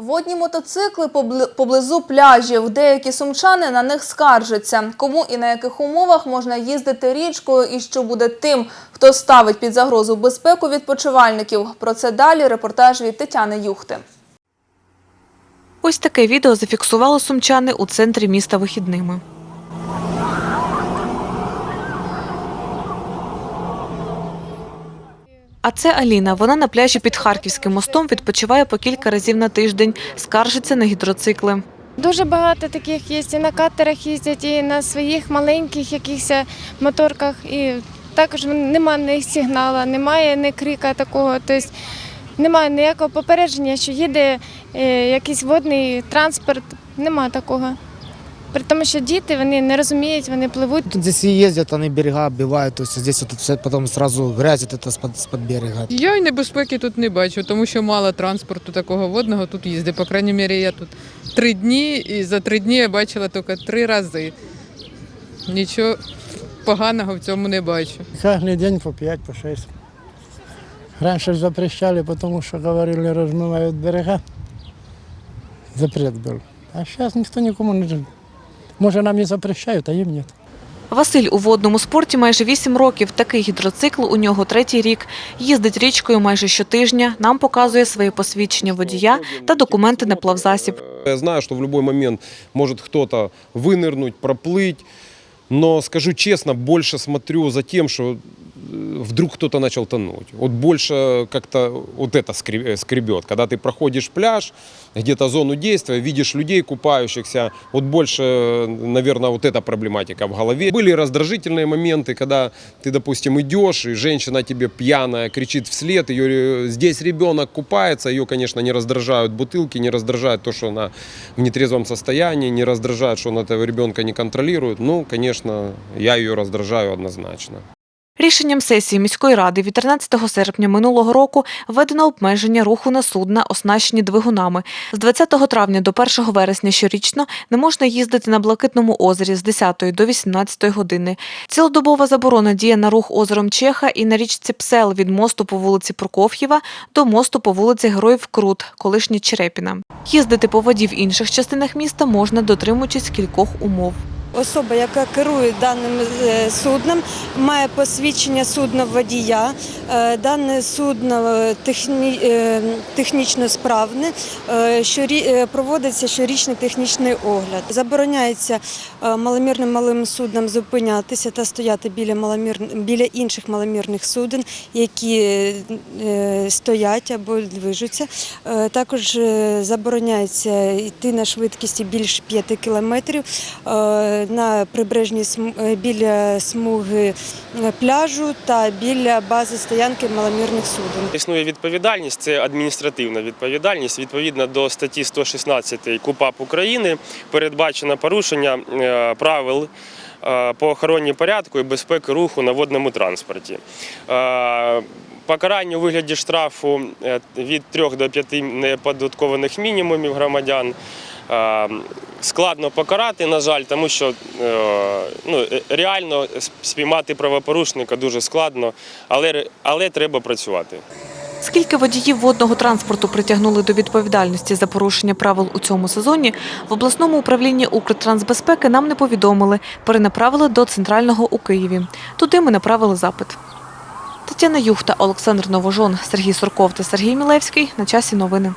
Водні мотоцикли побли- поблизу пляжів. Деякі сумчани на них скаржаться. Кому і на яких умовах можна їздити річкою і що буде тим, хто ставить під загрозу безпеку відпочивальників. Про це далі репортаж від Тетяни Юхти. Ось таке відео зафіксували сумчани у центрі міста вихідними. А це Аліна. Вона на пляжі під Харківським мостом відпочиває по кілька разів на тиждень, скаржиться на гідроцикли. Дуже багато таких є, і на катерах їздять, і на своїх маленьких якихось моторках. І також немає ні сигналу, немає ні крика такого. Тобто немає ніякого попередження, що їде е, якийсь водний транспорт. Немає такого. При тому, що діти вони не розуміють, вони пливуть. Тут здесь и ездят, они берега оббивают, то есть здесь вот все потом сразу грязь вот это с-под, с-под берега. Я й небезпеки тут не бачу, тому що мало транспорту такого водного тут їздить. По крайній мірі, я тут три дні, і за три дні я бачила тільки три рази. Нічого поганого в цьому не бачу. Каждый день по 5, по 6. Раньше запрещали, потому что говорили, размывают берега. Запрет был. А сейчас никто никому не... Может, нам не запрещают, а им нет. Василь у водному спорті майже 8 років. Такий гідроцикл у нього третій рік. Їздить річкою майже щотижня. Нам показує своє посвідчення водія та документи на плавзасіб. Я знаю, что в любой момент может кто-то вынырнуть, проплыть, но скажу честно, больше смотрю за тем, что э, Вдруг кто-то начал тонуть. Вот больше как-то вот это э, скребет. Когда ты проходишь пляж, где-то зону действия, видишь людей купающихся, вот больше, наверное, вот эта проблематика в голове. Были раздражительные моменты, когда ты, допустим, идешь, и женщина тебе пьяная кричит вслед, ее, э, здесь ребенок купается, ее, конечно, не раздражают бутылки, не раздражает то, что она в нетрезвом состоянии, не раздражает, что она этого ребенка не контролирует. Ну, конечно, я ее раздражаю однозначно. Рішенням сесії міської ради від 13 серпня минулого року введено обмеження руху на судна, оснащені двигунами. З 20 травня до 1 вересня щорічно не можна їздити на Блакитному озері з 10 до 18 години. Цілодобова заборона діє на рух озером Чеха і на річці Псел від мосту по вулиці Прокоф'єва до мосту по вулиці Героїв Крут, колишнє Черепіна. Їздити по воді в інших частинах міста можна, дотримуючись кількох умов. Особа, яка керує даним е, судном, має посвідчення судноводія. Е, Дане судно е, техні, технічно справне, е, проводиться щорічний технічний огляд. Забороняється маломірним малим суднам зупинятися та стояти біля, біля інших маломірних суден, які стоять або движуться. Також забороняється йти на швидкості більше 5 кілометрів на прибережній е, біля смуги е, пляжу та біля бази стоянки маломірних суден. Існує відповідальність, це адміністративна відповідальність. Відповідно до статті 116 КУПАП України передбачено порушення е, правил по охороні порядку і безпеки руху на водному транспорті. Покарання у вигляді штрафу від 3 до 5 неподаткованих мінімумів громадян. Е, Складно покарати, на жаль, тому що е, ну, е, реально спіймати правопорушника дуже складно, але, але треба працювати. Скільки водіїв водного транспорту притягнули до відповідальності за порушення правил у цьому сезоні, в обласному управлінні Укртрансбезпеки нам не повідомили, перенаправили до центрального у Києві. Туди ми направили запит. Тетяна Юхта, Олександр Новожон, Сергій Сурков та Сергій Мілевський. На часі новини.